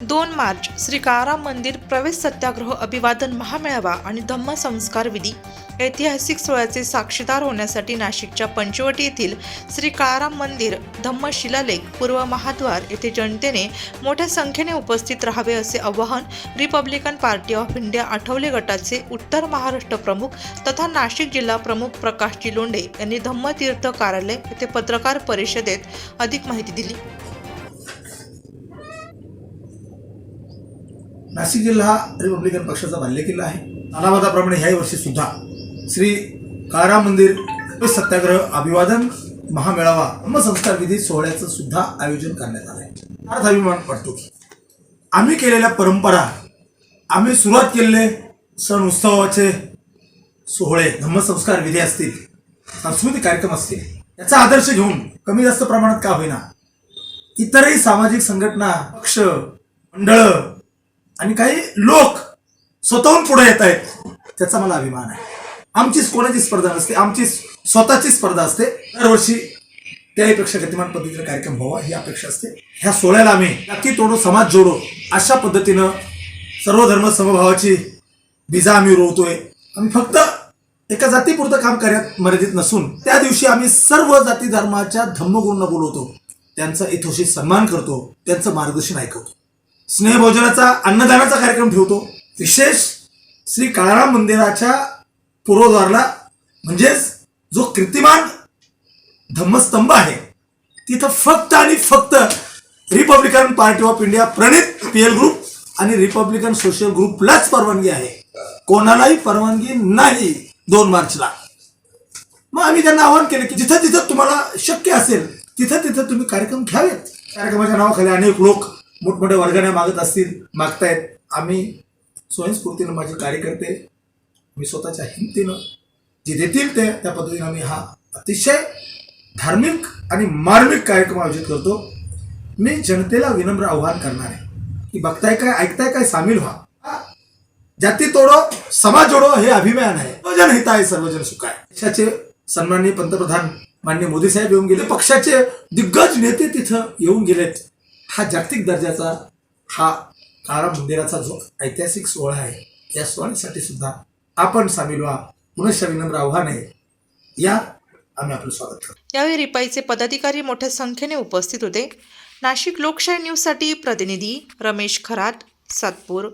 दोन मार्च श्री काराम मंदिर प्रवेश सत्याग्रह अभिवादन महामेळावा आणि धम्म संस्कार विधी ऐतिहासिक सोहळ्याचे साक्षीदार होण्यासाठी नाशिकच्या पंचवटी येथील श्री काळाराम मंदिर धम्म शिलालेख पूर्व महाद्वार येथे जनतेने मोठ्या संख्येने उपस्थित राहावे असे आवाहन Republican party of India Athawale गटाचे उत्तर महाराष्ट्र प्रमुख तथा नाशिक जिल्हा प्रमुख प्रकाशजी लोंढे यांनी धम्मतीर्थ कार्यालय येथे पत्रकार परिषदेत अधिक माहिती दिली. नाशिक जिल्हा हा रिपब्लिकन पक्षाचा बाल्यकिल्ला आहे. अनामताप्रमाणे ह्याही वर्षी सुद्धा श्री काळाराम मंदिर सत्याग्रह अभिवादन महामेळावा धम्मसंस्कार विधी सोहळ्याचं सुद्धा आयोजन करण्यात आलं आहे फारच अभिमान वाटतो आम्ही केलेल्या परंपरा आम्ही सुरुवात केलेले सण उत्सवाचे सोहळे धम्मसंस्कार विधी असतील सांस्कृतिक कार्यक्रम असतील याचा आदर्श घेऊन कमी जास्त प्रमाणात का होईना इतरही सामाजिक संघटना पक्ष मंडळं आणि काही लोक स्वतःहून पुढे येत आहेत त्याचा मला अभिमान आहे. आमचीच कोणाची स्पर्धा नसते आमची स्वतःची स्पर्धा असते. दरवर्षी त्याहीपेक्षा गतिमान पद्धतीने कार्यक्रम व्हावा ही अपेक्षा असते. ह्या सोहळ्याला आम्ही नक्की तोडो समाज जोडो अशा पद्धतीनं सर्व धर्म समभावाची बीजा आम्ही रोवतोय. आम्ही फक्त एका जातीपुरतं काम करण्यात मर्यादित नसून त्या दिवशी आम्ही सर्व जाती धर्माच्या धम्मगुरूंना बोलवतो. त्यांचा इथोशी सन्मान करतो त्यांचं मार्गदर्शन ऐकवतो. स्नेहभोजनाचा अन्नदानाचा कार्यक्रम ठेवतो. विशेष श्री काळाराम मंदिराच्या पूर्वद्वारला म्हणजेच जो कीर्तिमान धम्मस्तंभ आहे तिथं फक्त आणि फक्त रिपब्लिकन पार्टी ऑफ इंडिया प्रणित पीएल ग्रुप आणि रिपब्लिकन सोशल ग्रुपलाच परवानगी आहे. कोणालाही परवानगी नाही दोन मार्चला. मग आम्ही त्यांना आवाहन केलं की जिथं जिथं तुम्हाला शक्य असेल तिथं तिथं तुम्ही कार्यक्रम घ्यावेत. कार्यक्रमाच्या नावाखाली अनेक लोक मोठमोठ्या वर्गाने मागत असतील मागतायत. आम्ही स्वयंस्फूर्तीनं माझे कार्यकर्ते मी स्वतःच्या हिमतीनं जे देतील ते त्या पद्धतीनं आम्ही हा अतिशय धार्मिक आणि मार्मिक कार्यक्रम आयोजित करतो. मी जनतेला विनम्र आव्हान करणार. आहे की बघताय काय ऐकताय काय सामील व्हा. जाती तोडो समाज जोडो हे अभिमान आहे. सर्वजन हित आहे सर्वजन सुख आहे देशाचे सन्माननीय पंतप्रधान मान्य मोदी साहेब येऊन गेले. पक्षाचे दिग्गज नेते तिथं येऊन गेलेत. हा जागतिक दर्जाचा हा काळा मंदिराचा जो ऐतिहासिक सोहळा आहे या सोहळ्यासाठी सुद्धा आपण सामील व्हा. पुनश्च विनम्र आव्हान आहे या आम्ही आपलं स्वागत करतो. यावेळी रिपाईचे पदाधिकारी मोठ्या संख्येने उपस्थित होते. नाशिक लोकशाही न्यूजसाठी प्रतिनिधी रमेश खरात सातपूर.